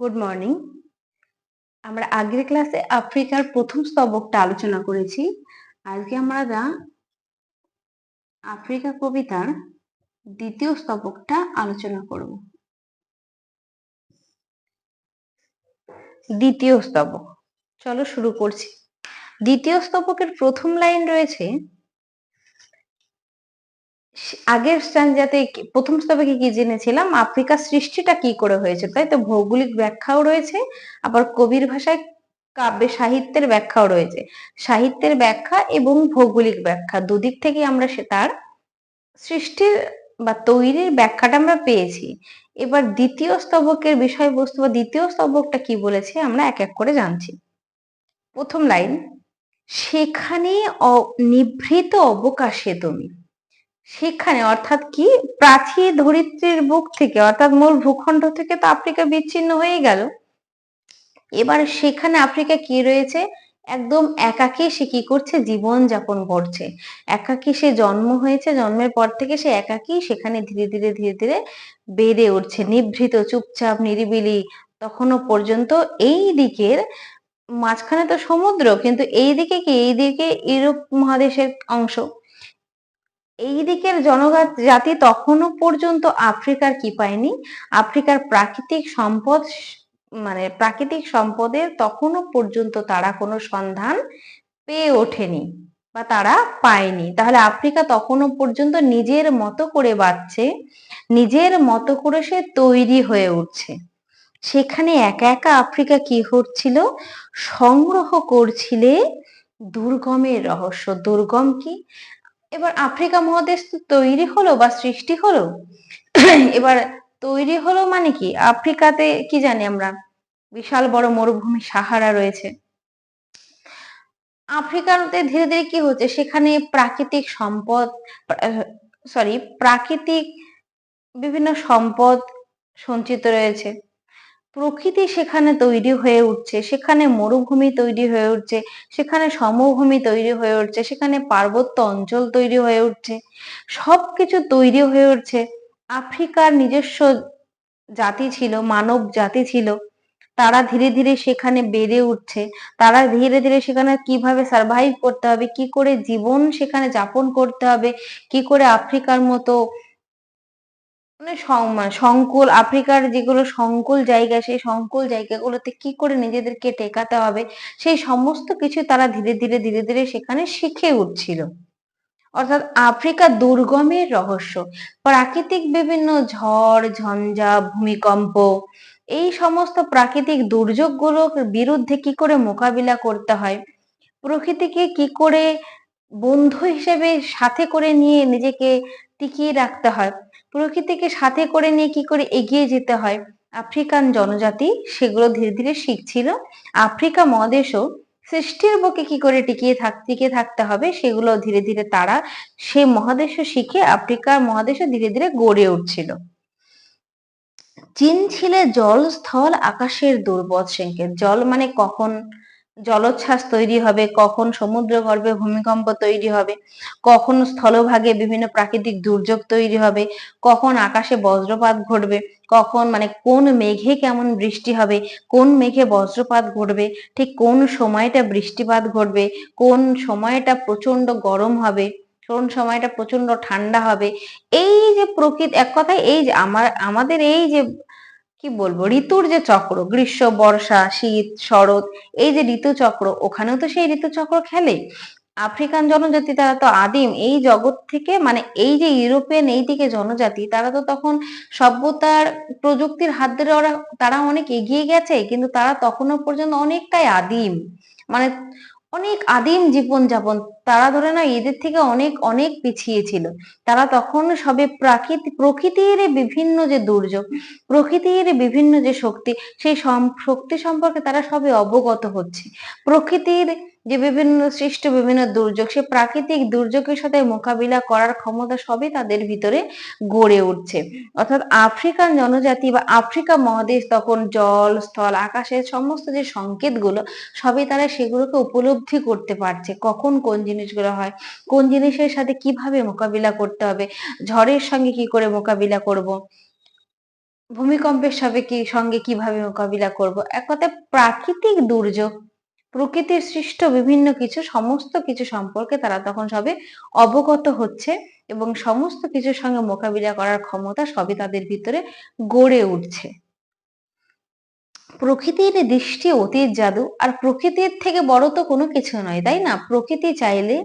Good morning আমরা আগের ক্লাসে আফ্রিকার প্রথম স্তবকটা আলোচনা করেছি। আজকে আমরা আফ্রিকা কবিতার দ্বিতীয় স্তবকটা আলোচনা করব। দ্বিতীয় স্তবক। চলো শুরু করছি। দ্বিতীয় স্তবকের প্রথম লাইন রয়েছে আগের যাতে প্রথম স্তবকে কি জেনেছিলাম? আফ্রিকা সৃষ্টিটা কি করে হয়েছে, তাই তো? ভৌগোলিক ব্যাখ্যাও রয়েছে, আবার কবির ভাষায় কাব্যে সাহিত্যের ব্যাখ্যাও রয়েছে। সাহিত্যের ব্যাখ্যা এবং ভৌগোলিক ব্যাখ্যা, দুদিক থেকে আমরা সে, তার সৃষ্টির বা তৈরির ব্যাখ্যাটা আমরা পেয়েছি। এবার দ্বিতীয় স্তবকের বিষয়বস্তু বা দ্বিতীয় স্তবকটা কি বলেছে, আমরা এক এক করে জানছি। প্রথম লাইন, সেখানে নিভৃত অবকাশে তুমি। সেখানে, অর্থাৎ কি? প্রাচীর ধরিত্রীর বুক থেকে, অর্থাৎ মূল ভূখণ্ড থেকে তো আফ্রিকা বিচ্ছিন্ন হয়ে গেল। এবার সেখানে আফ্রিকা কি রয়েছে? একদম একাকী সে কি করছে? জীবন যাপন করছে। একাকী সে জন্ম হয়েছে, জন্মের পর থেকে সে একাকী, সেখানে ধীরে ধীরে ধীরে ধীরে বেড়ে উঠছে, নিভৃত, চুপচাপ, নিরিবিলি তখনও পর্যন্ত। এই দিকের মাঝখানে তো সমুদ্র, কিন্তু এই দিকে কি? এই দিকে ইউরোপ মহাদেশের অংশ। এই দিকের জনজাত জাতি তখনও পর্যন্ত আফ্রিকার কি পায়নি? আফ্রিকার প্রাকৃতিক সম্পদ মানে প্রাকৃতিক সম্পদের তখনও পর্যন্ত তারা কোনো সন্ধান পেয়ে ওঠেনি বা তারা পায়নি। তাহলে আফ্রিকা তখনও পর্যন্ত নিজের মতো করে বাঁচছে, নিজের মতো করে সে তৈরি হয়ে উঠছে। সেখানে একা একা আফ্রিকা কি হচ্ছিল সংগ্রহ করছিলে দুর্গমের রহস্য। দুর্গম কি? এবার আফ্রিকা মহাদেশ তো তৈরি হলো বা সৃষ্টি হলো? এবার তৈরি হলো মানে কি? আফ্রিকাতে কি জানি আমরা? বিশাল বড় মরুভূমি সাহারা রয়েছে। আফ্রিকাতে ধীরে ধীরে কি হচ্ছে? সেখানে প্রাকৃতিক সম্পদ সরি প্রাকৃতিক বিভিন্ন সম্পদ সঞ্চিত রয়েছে। প্রকৃতি সেখানে তৈরি হয়ে উঠছে, সেখানে মরুভূমি তৈরি হয়ে উঠছে, সেখানে সমভূমি তৈরি হয়ে উঠছে, সেখানে পার্বত্য অঞ্চল তৈরি হয়ে উঠছে, সবকিছু তৈরি হয়ে উঠছে। আফ্রিকার নিজস্ব জাতি ছিল, মানব জাতি ছিল, তারা ধীরে ধীরে সেখানে বেড়ে উঠছে, তারা ধীরে ধীরে সেখানে কীভাবে সার্ভাইভ করতে হবে, কি করে জীবন সেখানে যাপন করতে হবে, কি করে আফ্রিকার মতো মানে, মানে সংকুল আফ্রিকার যেগুলো সংকুল জায়গা সেই সংকুল জায়গাগুলোতে কি করে নিজেদেরকে টেকাতে হবে সেই সমস্ত কিছু তারা ধীরে ধীরে ধীরে ধীরে সেখানে শিখে উঠছিল। অর্থাৎ আফ্রিকা দুর্গমের রহস্য। প্রাকৃতিক বিভিন্ন ঝড় ঝঞ্ঝা ভূমিকম্প এই সমস্ত প্রাকৃতিক দুর্যোগগুলোর বিরুদ্ধে কি করে মোকাবিলা করতে হয় প্রকৃতিকে কি করে বন্ধু হিসেবে সাথে করে নিয়ে নিজেকে টিকিয়ে রাখতে হয় প্রকৃতিকে সাথে করে নিয়ে কি করে এগিয়ে যেতে হয়? আফ্রিকান জনজাতি সেগুলো ধীরে ধীরে শিখছিল। আফ্রিকা মহাদেশও সৃষ্টির বুকে কি করে টিকিয়ে থাক, টিকে থাকতে হবে সেগুলো ধীরে ধীরে তারা সে মহাদেশও শিখে আফ্রিকার মহাদেশও ধীরে ধীরে গড়ে উঠছিল। চীন ছিলে জল স্থল আকাশের দুর্বল সংকেত জল মানে কখন জলোচ্ছ্বাস তৈরি হবে, কখন সমুদ্র গর্ভে ভূমিকম্প তৈরি হবে, কখন স্থলভাগে বিভিন্ন প্রাকৃতিক দুর্যোগ তৈরি হবে, কখন আকাশে বজ্রপাত ঘটবে, কখন মানে কোন মেঘে কেমন বৃষ্টি হবে, কোন মেঘে বজ্রপাত ঘটবে, ঠিক কোন সময়টা বৃষ্টিপাত ঘটবে, কোন সময়টা প্রচণ্ড গরম হবে, কোন সময়টা প্রচণ্ড ঠান্ডা হবে, এই যে প্রকৃতি, এক কথায় এই যে আমার, আমাদের এই যে কি বলব? ঋতুর যে চক্র, গ্রীষ্ম, বর্ষা, শীত, শরৎ, এই যে ঋতুচক্র ওখানেও তো সেই ঋতুচক্র খেলে। আফ্রিকান জনজাতি তারা তো আদিম, এই জগৎ থেকে মানে এই যে ইউরোপিয়ান এই দিকে জনজাতি, তারা তো তখন সভ্যতার প্রযুক্তির হাত ধরে ওরা, তারা অনেক এগিয়ে গেছে, কিন্তু তারা তখনও পর্যন্ত অনেকটাই আদিম। মানে অনেক আদিম জীবন যাপন তারা ধরে না এদের থেকে অনেক অনেক পিছিয়ে ছিল। তারা তখন সবে প্রাকৃতিক প্রকৃতির বিভিন্ন যে দুর্যোগ, প্রকৃতির বিভিন্ন যে শক্তি, সেই শক্তি সম্পর্কে তারা সবে অবগত হচ্ছে। প্রকৃতির যে বিভিন্ন সৃষ্ট বিভিন্ন দুর্যোগ, সে প্রাকৃতিক দুর্যোগের সাথে মোকাবিলা করার ক্ষমতা সবই তাদের ভিতরে গড়ে উঠছে। অর্থাৎ আফ্রিকান জনজাতি বা আফ্রিকা মহাদেশ তখন জল, স্থল আকাশের সমস্ত যে সংকেতগুলো, সবই তারা সেগুলোকে উপলব্ধি করতে পারছে। কখন কোন জিনিসগুলো হয়, কোন জিনিসের সাথে কীভাবে মোকাবিলা করতে হবে, ঝড়ের সঙ্গে কি করে মোকাবিলা করব, ভূমিকম্পের সবে কি সঙ্গে কীভাবে মোকাবিলা করব, এক কথায় প্রাকৃতিক দুর্যোগ প্রকৃতির সৃষ্ট বিভিন্ন কিছু, সমস্ত কিছু সম্পর্কে তারা তখন সবে অবগত হচ্ছে এবং সমস্ত কিছুর সঙ্গে মোকাবিলা করার ক্ষমতা সবই তাদের ভিতরে গড়ে উঠছে। প্রকৃতির দৃষ্টি অতীত জাদু, আর প্রকৃতির থেকে বড় তো কোনো কিছু নয়, তাই না? প্রকৃতি চাইলে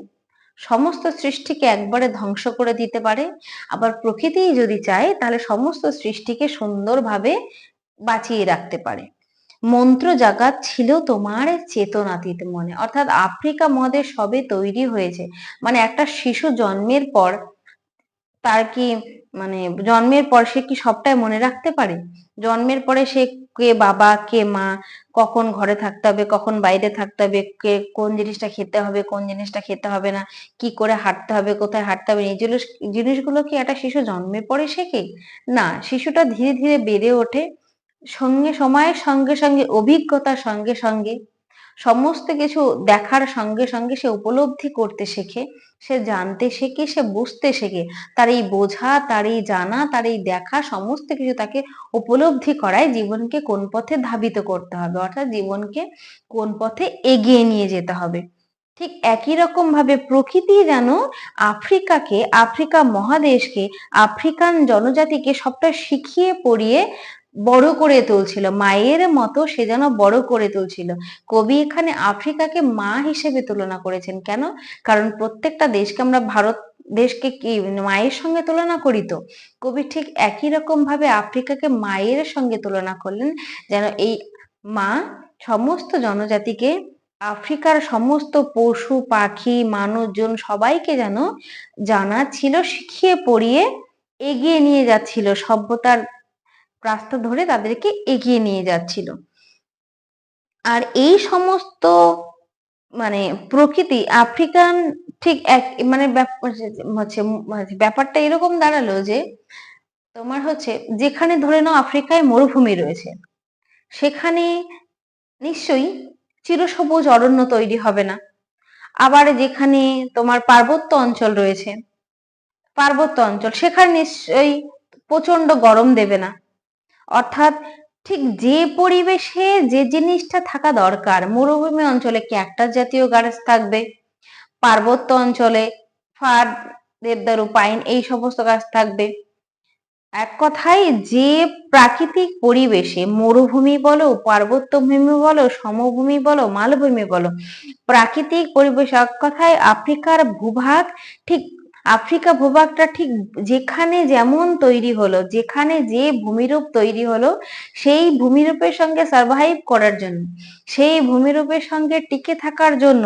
সমস্ত সৃষ্টিকে একবারে ধ্বংস করে দিতে পারে। আবার প্রকৃতি যদি চায়, তাহলে সমস্ত সৃষ্টিকে সুন্দরভাবে বাঁচিয়ে রাখতে পারে। মন্ত্র জাগাত ছিল তোমার চেতনাতীত মনে। অর্থাৎ আফ্রিকা মদে সবে তৈরি হয়েছে। মানে একটা শিশু জন্মের পর তার কি মানে জন্মের পর সে কি সবটাই মনে রাখতে পারে? জন্মের পরে সে কে বাবা, কে মা, কখন ঘরে থাকতে হবে, কখন বাইরে থাকতে হবে, কে কোন জিনিসটা খেতে হবে, কোন জিনিসটা খেতে হবে না, কি করে হাঁটতে হবে, কোথায় হাঁটতে হবে, এই জিনিস জিনিসগুলো কি একটা শিশু জন্মের পরে শেখে? না, শিশুটা ধীরে ধীরে বেড়ে ওঠে সঙ্গে সময়ের সঙ্গে সঙ্গে, অভিজ্ঞতার সঙ্গে সঙ্গে, সমস্ত কিছু দেখার সঙ্গে সঙ্গে সে উপলব্ধি করতে শেখে, সে জানতে শেখে, সে বুঝতে শেখে। তার এই বোঝা, তার এই জানা, তার এই দেখা সমস্ত কিছু তাকে উপলব্ধি করায় জীবনকে কোন পথে ধাবিত করতে হবে, অর্থাৎ জীবনকে কোন পথে এগিয়ে নিয়ে যেতে হবে। ঠিক একই রকম ভাবে প্রকৃতি যেন আফ্রিকাকে, আফ্রিকা মহাদেশকে, আফ্রিকান জনজাতিকে সবটা শিখিয়ে পড়িয়ে বড় করে তুলছিল। মায়ের মতো সে যেন বড় করে তুলছিল। কবি এখানে আফ্রিকাকে মা হিসেবে তুলনা করেছেন। কেন? কারণ প্রত্যেকটা দেশকে আমরা ভারত, দেশকে কি মায়ের সঙ্গে তুলনা করি তো? কবি ঠিক একই রকম ভাবে আফ্রিকাকে মায়ের সঙ্গে তুলনা করলেন, যেন এই মা সমস্ত জনজাতিকে, আফ্রিকার সমস্ত পশু, পাখি, মানুষজন সবাইকে যেন জানা ছিল, শিখিয়ে পড়িয়ে এগিয়ে নিয়ে যাচ্ছিল। সভ্যতার রাস্তা ধরে তাদেরকে এগিয়ে নিয়ে যাচ্ছিল। আর এই সমস্ত মানে প্রকৃতি আফ্রিকান ঠিক এক মানে হচ্ছে ব্যাপারটা এরকম দাঁড়াল যে তোমার হচ্ছে যেখানে ধরে নাও আফ্রিকায় মরুভূমি রয়েছে, সেখানে নিশ্চয়ই চিরসবুজ অরণ্য তৈরি হবে না। আবার যেখানে তোমার পার্বত্য অঞ্চল রয়েছে, পার্বত্য অঞ্চল সেখানে নিশ্চয়ই প্রচণ্ড গরম দেবে না। অর্থাৎ ঠিক যে পরিবেশে যে জিনিসটা থাকা দরকার, মরুভূমি অঞ্চলে ক্যাকটাস জাতীয় গাছ থাকবে? পার্বত্য অঞ্চলে ফার, দেবদারু, পাইন এই সমস্ত গাছ থাকবে। এক কথায় যে প্রাকৃতিক পরিবেশে মরুভূমি বলো পার্বত্য ভূমি বলো, সমভূমি বলো, মালভূমি বলো, প্রাকৃতিক পরিবেশ এক কথায় আফ্রিকার ভূভাগ ঠিক আফ্রিকা ভূভাগটা ঠিক যেখানে যেমন তৈরি হলো, যেখানে যে ভূমিরূপ তৈরি হলো, সেই ভূমিরূপের সঙ্গে সার্ভাইভ করার জন্য, সেই ভূমিরূপের সঙ্গে টিকে থাকার জন্য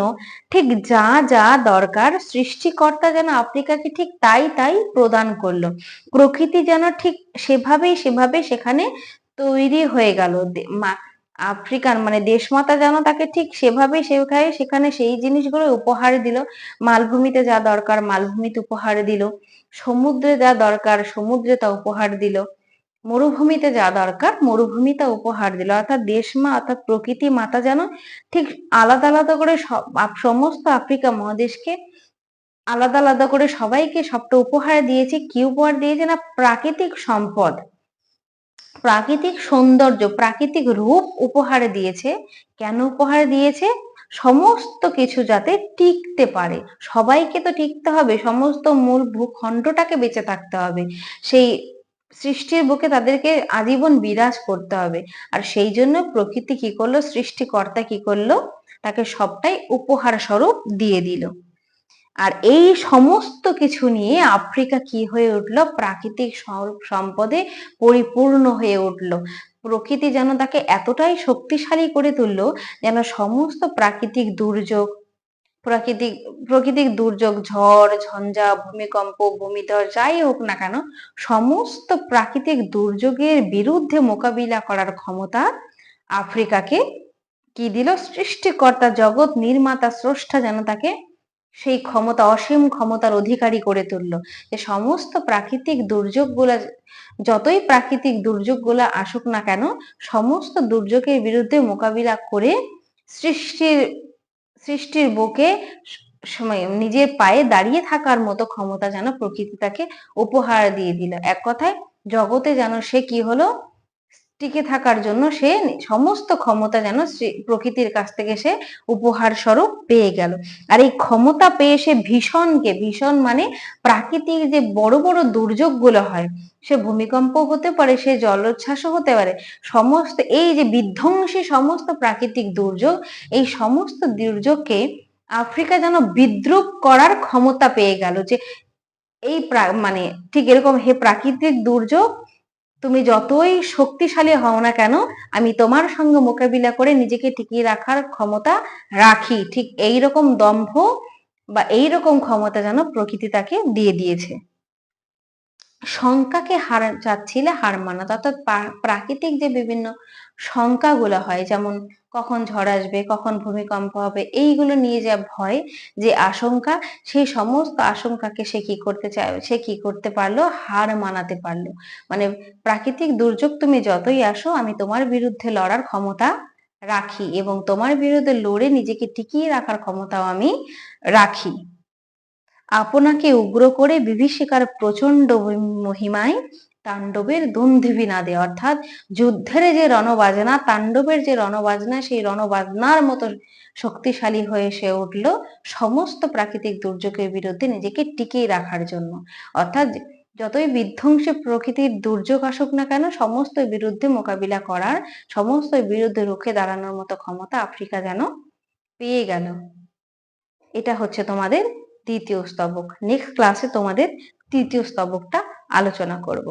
ঠিক যা যা দরকার সৃষ্টিকর্তা যেন আফ্রিকাকে ঠিক তাই তাই প্রদান করল। প্রকৃতি যেন ঠিক সেভাবেই, সেভাবে সেখানে তৈরি হয়ে গেল। আফ্রিকান মানে দেশমাতা যেন তাকে ঠিক সেভাবে সেখানে সেখানে সেই জিনিসগুলো উপহার দিল। মালভূমিতে যা দরকার মালভূমিতে উপহার দিল। সমুদ্রে যা দরকার সমুদ্রে তা উপহার দিল। মরুভূমিতে যা দরকার মরুভূমিতে উপহার দিল। অর্থাৎ দেশমা, অর্থাৎ প্রকৃতি মাতা যেন ঠিক আলাদা আলাদা করে সমস্ত আফ্রিকা মহাদেশকে আলাদা আলাদা করে সবাইকে সবটা উপহার দিয়েছে, কি উপহার দিয়েছে না প্রাকৃতিক সম্পদ। প্রাকৃতিক সৌন্দর্য, প্রাকৃতিক রূপ উপহার দিয়েছে। কেন উপহার দিয়েছে? সমস্ত কিছু যাতে টিকতে পারে। সবাইকে তো টিকতে হবে, সমস্ত মূল ভূখণ্ডটাকে বেঁচে থাকতে হবে। সেই সৃষ্টির বুকে তাদেরকে আজীবন বিরাজ করতে হবে। আর সেই জন্য প্রকৃতি কি করল? সৃষ্টিকর্তা কি করল? তাকে সবটাই উপহার স্বরূপ দিয়ে দিল। আর এই সমস্ত কিছু নিয়ে আফ্রিকা কি হয়ে উঠল? প্রাকৃতিক সম্পদে পরিপূর্ণ হয়ে উঠল। প্রকৃতি যেন তাকে এতটাই শক্তিশালী করে তুললো যেন সমস্ত প্রাকৃতিক দুর্যোগ, প্রাকৃতিক প্রাকৃতিক দুর্যোগ, ঝড়, ঝঞ্ঝা, ভূমিকম্প ভূমিধর যাই হোক না কেন, সমস্ত প্রাকৃতিক দুর্যোগের বিরুদ্ধে মোকাবিলা করার ক্ষমতা আফ্রিকাকে কি দিল? সৃষ্টিকর্তা জগৎ নির্মাতা স্রষ্টা যেন তাকে সেই ক্ষমতা, অসীম ক্ষমতার অধিকারী করে তুললো। যে সমস্ত প্রাকৃতিক দুর্যোগগুলা, যতই প্রাকৃতিক দুর্যোগগুলা আসুক না কেন, সমস্ত দুর্যোগের বিরুদ্ধে মোকাবিলা করে সৃষ্টির সৃষ্টির বুকে নিজের পায়ে দাঁড়িয়ে থাকার মতো ক্ষমতা যেন প্রকৃতি তাকে উপহার দিয়ে দিল। এক কথায়, জগতে যেন সে কি হলো? টিকে থাকার জন্য সে সমস্ত ক্ষমতা যেন প্রকৃতির কাছ থেকে সে উপহার স্বরূপ পেয়ে গেল। আর এই ক্ষমতা পেয়ে সে ভীষণকে, ভীষণ মানে প্রাকৃতিক যে বড় বড় দুর্যোগগুলো হয়, সে ভূমিকম্প হতে পারে, সে জলোচ্ছ্বাসও হতে পারে, সমস্ত এই যে বিধ্বংসী সমস্ত প্রাকৃতিক দুর্যোগ, এই সমস্ত দুর্যোগকে আফ্রিকা যেন বিদ্রুপ করার ক্ষমতা পেয়ে গেল যে এই মানে ঠিক এরকম হে প্রাকৃতিক দুর্যোগ তুমি যতই শক্তিশালী হও না কেন, আমি তোমার সঙ্গে মোকাবিলা করে নিজেকে টিকিয়ে রাখার ক্ষমতা রাখি। ঠিক এই রকম দম্ভ বা এই রকম ক্ষমতা যেন প্রকৃতি তাকে দিয়ে দিয়েছে। শঙ্কাকে হার চাচ্ছিলে হার মানা। অর্থাৎ প্রাকৃতিক যে বিভিন্ন শঙ্কাগুলো হয়, যেমন কখন ঝড় আসবে, কখন ভূমিকম্প হবে, এইগুলো নিয়ে যা ভয়, যে আশঙ্কা, সেই সমস্ত আশঙ্কাকে সে কি করতে চায় সে কি করতে পারল? হার মানাতে পারল। মানে প্রাকৃতিক দুর্যোগ, তুমি যতই আসো, আমি তোমার বিরুদ্ধে লড়ার ক্ষমতা রাখি এবং তোমার বিরুদ্ধে লড়ে নিজেকে টিকিয়ে রাখার ক্ষমতাও আমি রাখি। আপনাকে উগ্র করে বিভীষিকার প্রচণ্ড মহিমায় তাণ্ডবের দুন্দিবি নাদে অর্থাৎ যুদ্ধের যে রণবাজনা, তাণ্ডবের যে রণবাজনা, সেই রণবাজনার মতো শক্তিশালী হয়ে সে উঠল সমস্ত প্রাকৃতিক দুর্যোগের বিরুদ্ধে নিজেকে টিকিয়ে রাখার জন্য। অর্থাৎ যতই বিধ্বংসী প্রকৃতির দুর্যোগ আসুক না কেন, সমস্ত বিরুদ্ধে মোকাবিলা করার, সমস্ত বিরুদ্ধে রুখে দাঁড়ানোর মতো ক্ষমতা আফ্রিকা যেন পেয়ে গেল। এটা হচ্ছে তোমাদের দ্বিতীয় স্তবক। নেক্সট ক্লাসে তোমাদের তৃতীয় স্তবকটা আলোচনা করব।